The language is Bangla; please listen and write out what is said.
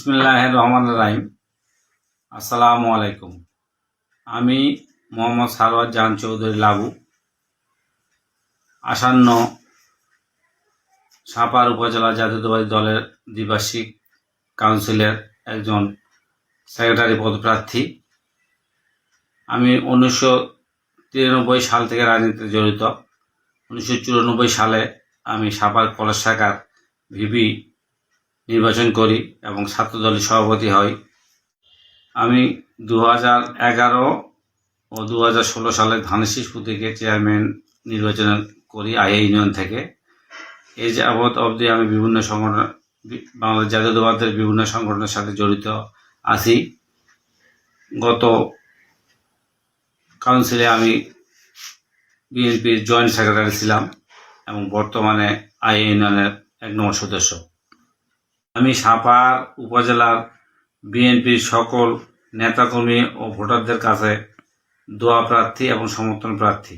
বিসমিল্লাহ রহমান রাহিম আসসালামু আলাইকুম আমি মোহাম্মদ সারওয়ার জাহান চৌধুরী লাবু, আসন্ন সাপার উপজেলা জাতীয়তাবাদী দলের দ্বিবার্ষিক কাউন্সিলের একজন সেক্রেটারি পদপ্রার্থী। আমি উনিশশো তিরানব্বই সাল থেকে রাজনীতিতে জড়িত। উনিশশো চুরানব্বই সালে আমি সাপার কলেজ শাখার ভিপি নির্বাচন করি এবং ছাত্রদলের সভাপতি হই। আমি দু হাজার এগারো ও দু হাজার ষোলো সালে ধানেশিসপু থেকে চেয়ারম্যান নির্বাচন করি আইএ ইউনিয়ন থেকে। এই যাবৎ অবধি আমি বিভিন্ন সংগঠন, বাংলাদেশ জাতীয়তাবাদের বিভিন্ন সংগঠনের সাথে জড়িত আছি। গত কাউন্সিলে আমি বিএনপির জয়েন্ট সেক্রেটারি ছিলাম এবং বর্তমানে আইএ ইউনিয়নের এক নম্বর সদস্য। আমি সাপার উপজেলার বিএনপির সকল নেতাকর্মী ও ভোটারদের কাছে দোয়া প্রার্থী এবং সমর্থন প্রার্থী।